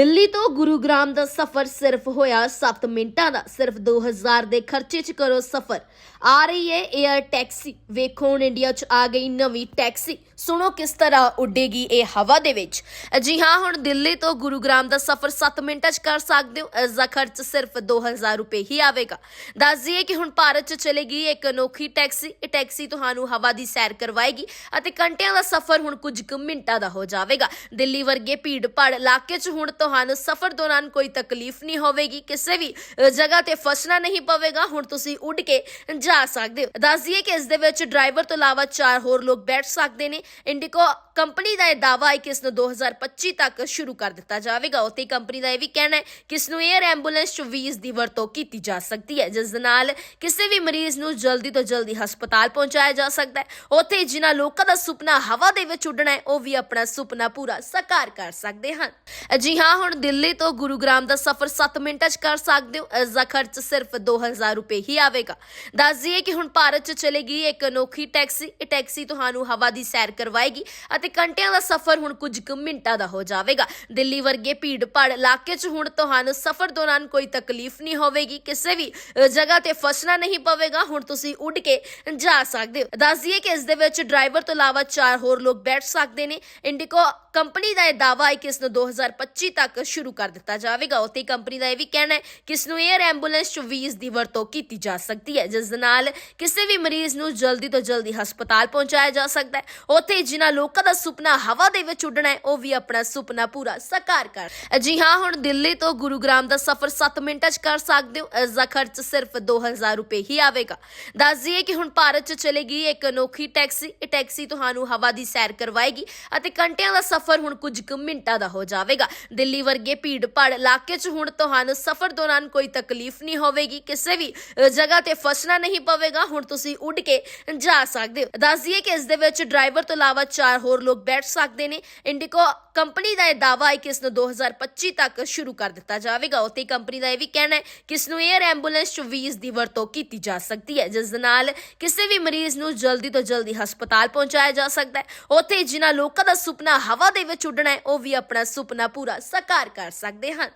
ਦਿੱਲੀ ਤੋਂ ਗੁਰੂਗ੍ਰਾਮ ਦਾ ਸਫ਼ਰ ਸਿਰਫ ਹੋਇਆ 7 ਮਿੰਟਾਂ ਦਾ। ਸਿਰਫ 2000 ਦੇ ਖਰਚੇ 'ਚ ਕਰੋ ਸਫ਼ਰ। ਆ ਰਹੀ ਹੈ 에ਅਰ ਟੈਕਸੀ ਵੇਖੋ ਹੁਣ ਇੰਡੀਆ 'ਚ ਆ ਗਈ ਨਵੀਂ ਟੈਕਸੀ ਸੁਣੋ ਕਿਸ ਤਰ੍ਹਾਂ ਉੱਡੇਗੀ ਇਹ ਹਵਾ ਦੇ ਵਿੱਚ। ਜੀ ਹਾਂ, ਹੁਣ ਦਿੱਲੀ ਤੋਂ ਗੁਰੂਗ੍ਰਾਮ ਦਾ ਸਫ਼ਰ 7 ਮਿੰਟਾਂ 'ਚ ਕਰ ਸਕਦੇ ਹੋ। ਇਸ ਦਾ ਖਰਚ ਸਿਰਫ 2000 ਰੁਪਏ ਹੀ ਆਵੇਗਾ। ਦੱਸ ਦਈਏ ਕਿ ਹੁਣ ਭਾਰਤ 'ਚ ਚਲੇਗੀ ਇੱਕ ਅਨੋਖੀ ਟੈਕਸੀ ਇਹ ਟੈਕਸੀ ਤੁਹਾਨੂੰ ਹਵਾ ਦੀ ਸੈਰ ਕਰਵਾਏਗੀ ਅਤੇ ਘੰਟਿਆਂ ਦਾ ਸਫ਼ਰ ਹੁਣ ਕੁਝ ਕੁ ਮਿੰਟਾਂ ਦਾ ਹੋ ਜਾਵੇਗਾ। ਦਿੱਲੀ ਵਰਗੇ ਭੀੜ ਭਾੜ ਇਲਾਕੇ 'ਚ ਹੁਣ ਤੁਹਾਨੂੰ ਸਫ਼ਰ ਦੌਰਾਨ ਕੋਈ ਤਕਲੀਫ ਨਹੀਂ ਹੋਵੇਗੀ, ਕਿਸੇ ਵੀ ਜਗ੍ਹਾ ਤੇ ਫਸਣਾ ਨਹੀਂ ਪਵੇਗਾ, ਹੁਣ ਤੁਸੀਂ ਉੱਡ ਕੇ ਜਾ ਸਕਦੇ ਹੋ। ਦੱਸ ਦਈਏ ਕਿ ਇਸ ਦੇ ਵਿੱਚ ਡਰਾਈਵਰ ਤੋਂ ਇਲਾਵਾ ਚਾਰ ਹੋਰ ਲੋਕ ਬੈਠ ਸਕਦੇ ਨੇ। ਇੰਡੀਗੋ ਕੰਪਨੀ ਦਾ ਇਹ ਦਾਅਵਾ ਹੈ ਕਿ ਇਸ ਨੂੰ 2025 ਤੱਕ ਸ਼ੁਰੂ ਕਰ ਦਿੱਤਾ ਜਾਵੇਗਾ। ਉੱਥੇ ਕੰਪਨੀ ਦਾ ਇਹ ਵੀ ਕਹਿਣਾ ਹੈ ਕਿ ਇਸ ਨੂੰ 에ਅਰ ਐਂਬੂਲੈਂਸ 'ਚ ਵੀ ਇਸ ਦੀ ਵਰਤੋਂ ਕੀਤੀ ਜਾ ਸਕਦੀ ਹੈ, ਜਿਸ ਦੇ ਨਾਲ ਕਿਸੇ ਵੀ ਮਰੀਜ਼ ਨੂੰ ਜਲਦੀ ਤੋਂ ਜਲਦੀ ਹਸਪਤਾਲ ਪਹੁੰਚਾਇਆ ਜਾ ਸਕਦਾ ਹੈ। ਉੱਥੇ ਜਿਨ੍ਹਾਂ ਲੋਕਾਂ ਦਾ ਸੁਪਨਾ ਹਵਾ ਦੇ ਵਿੱਚ ਉੱਡਣਾ ਹੈ, ਉਹ ਵੀ ਆਪਣਾ ਸੁਪਨਾ ਪੂਰਾ ਸਾਕਾਰ ਕਰ ਸਕਦੇ ਹਨ। ਜੀ ਹਾਂ ਹੁਣ ਦਿੱਲੀ ਤੋਂ ਗੁਰੂਗ੍ਰਾਮ ਦਾ ਸਫ਼ਰ 7 ਮਿੰਟਾਂ 'ਚ ਕਰ ਸਕਦੇ ਹੋ। ਇਸ ਦਾ ਖਰਚ ਸਿਰਫ 2000 ਰੁਪਏ ਹੀ ਆਵੇਗਾ। ਦੱਸ ਦਈਏ ਕਿ ਹੁਣ ਭਾਰਤ 'ਚ ਚਲੇਗੀ ਇੱਕ ਅਨੋਖੀ ਟੈਕਸੀ। ਇਹ ਟੈਕਸੀ ਤੁਹਾਨੂੰ ਹਵਾ ਦੀ ਸੈਰ ਕਰਵਾਏਗੀ ਅਤੇ ਘੰਟਿਆਂ ਦਾ ਸਫ਼ਰ ਹੁਣ ਕੁਝ ਕੁ ਮਿੰਟਾਂ ਦਾ ਹੋ ਜਾਵੇਗਾ। ਦਿੱਲੀ ਵਰਗੇ ਭੀੜ ਭਾੜ ਇਲਾਕੇ 'ਚ ਹੁਣ ਤੁਹਾਨੂੰ ਸਫ਼ਰ ਦੌਰਾਨ ਕੋਈ ਤਕਲੀਫ ਨਹੀਂ ਹੋਵੇਗੀ। ਕਿਸੇ ਵੀ ਜਗ੍ਹਾ ਤੇ ਫਸਣਾ ਨਹੀਂ ਪਵੇਗਾ। ਹੁਣ ਤੁਸੀਂ ਉੱਡ ਕੇ ਜਾ ਸਕਦੇ ਹੋ। ਦੱਸ ਦਈਏ ਕਿ ਇਸ ਦੇ ਵਿੱਚ ਡਰਾਈਵਰ ਤੋਂ ਇਲਾਵਾ ਚਾਰ ਹੋਰ ਲੋਕ ਬੈਠ ਸਕਦੇ ਨੇ। ਇੰਡੀਕੋ ਕੰਪਨੀ ਦਾ ਇਹ ਦਾਅਵਾ ਹੈ ਕਿ ਇਸ ਨੂੰ 2025 ਤੱਕ ਸ਼ੁਰੂ ਕਰ ਦਿੱਤਾ ਜਾਵੇਗਾ। ਉੱਥੇ ਕੰਪਨੀ ਦਾ ਇਹ ਵੀ ਕਹਿਣਾ ਹੈ ਕਿ ਇਸ ਨੂੰ 에ਅਰ ਐਂਬੂਲੈਂਸ 'ਚ ਵੀ ਇਸ ਦੀ ਵਰਤੋਂ ਕੀਤੀ ਜਾ ਸਕਦੀ ਹੈ, ਜਿਸ ਦੇ ਨਾਲ ਕਿਸੇ ਵੀ ਮਰੀਜ਼ ਨੂੰ ਜਲਦੀ ਤੋਂ ਜਲਦੀ ਹਸਪਤਾਲ ਪਹੁੰਚਾਇਆ ਜਾ ਸਕਦਾ ਹੈ। ਉੱਥੇ ਜਿਨ੍ਹਾਂ ਲੋਕਾਂ ਦਾ ਸੁਪਨਾ ਹਵਾ ਦੇ ਵਿੱਚ ਉੱਡਣਾ ਹੈ, ਉਹ ਵੀ ਆਪਣਾ ਸੁਪਨਾ ਪੂਰਾ ਸਾਕਾਰ ਕਰ ਜੀ ਹਾਂ, ਹੁਣ ਦਿੱਲੀ ਤੋਂ ਗੁਰੂਗ੍ਰਾਮ ਦਾ ਸਫ਼ਰ 7 ਮਿੰਟਾਂ 'ਚ ਕਰ ਸਕਦੇ ਹੋ। ਇਸ ਦਾ ਖਰਚ ਸਿਰਫ 2000 ਰੁਪਏ ਹੀ ਆਵੇਗਾ। ਦੱਸ ਦਈਏ ਕਿ ਹੁਣ ਭਾਰਤ 'ਚ ਚਲੇਗੀ ਇੱਕ ਅਨੋਖੀ ਟੈਕਸੀ। ਇਹ ਟੈਕਸੀ ਤੁਹਾਨੂੰ ਹਵਾ ਦੀ ਸੈਰ ਕਰਵਾਏਗੀ ਅਤੇ ਘੰਟਿਆਂ ਦਾ ਸਫ਼ਰ ਹੁਣ ਕੁਝ ਕੁ ਮਿੰਟਾਂ ਦਾ ਹੋ ਜਾਵੇਗਾ। ਦਿੱਲੀ ਵਰਗੇ ਭੀੜ ਭਾੜ ਇਲਾਕੇ 'ਚ ਹੁਣ ਤੁਹਾਨੂੰ ਸਫ਼ਰ ਦੌਰਾਨ ਕੋਈ ਤਕਲੀਫ ਨਹੀਂ ਹੋਵੇਗੀ, ਕਿਸੇ ਵੀ ਜਗ੍ਹਾ ਤੇ ਫਸਣਾ ਨਹੀਂ ਪਵੇਗਾ, ਹੁਣ ਤੁਸੀਂ ਉੱਡ ਕੇ ਜਾ ਸਕਦੇ ਹੋ। ਦੱਸ ਦਈਏ ਕਿ ਇਸ ਦੇ ਵਿੱਚ ਡਰਾਈਵਰ ਤੋਂ ਇਲਾਵਾ ਚਾਰ ਹੋਰ ਲੋਕ ਬੈਠ ਸਕਦੇ ਨੇ। ਇੰਡੀਗੋ ਕੰਪਨੀ ਦਾ ਇਹ ਦਾਅਵਾ ਹੈ ਕਿ ਇਸ ਨੂੰ 2025 ਤੱਕ ਸ਼ੁਰੂ ਕਰ ਦਿੱਤਾ ਜਾਵੇਗਾ। ਉੱਥੇ ਕੰਪਨੀ ਦਾ ਇਹ ਵੀ ਕਹਿਣਾ ਹੈ ਕਿ ਇਸ ਨੂੰ 에ਅਰ ਐਂਬੂਲੈਂਸ 'ਚ ਵੀ ਇਸ ਦੀ ਵਰਤੋਂ ਕੀਤੀ ਜਾ ਸਕਦੀ ਹੈ, ਜਿਸ ਦੇ ਨਾਲ ਕਿਸੇ ਵੀ ਮਰੀਜ਼ ਨੂੰ ਜਲਦੀ ਤੋਂ ਜਲਦੀ ਹਸਪਤਾਲ ਪਹੁੰਚਾਇਆ ਜਾ ਸਕਦਾ ਹੈ। ਉੱਥੇ ਜਿਨ੍ਹਾਂ ਲੋਕਾਂ ਦਾ ਸੁਪਨਾ ਹਵਾ ਦੇ ਵਿੱਚ ਉੱਡਣਾ ਹੈ, ਉਹ ਵੀ ਆਪਣਾ ਸੁਪਨਾ ਪੂਰਾ ਘਰ ਕਰ ਸਕਦੇ ਹਨ।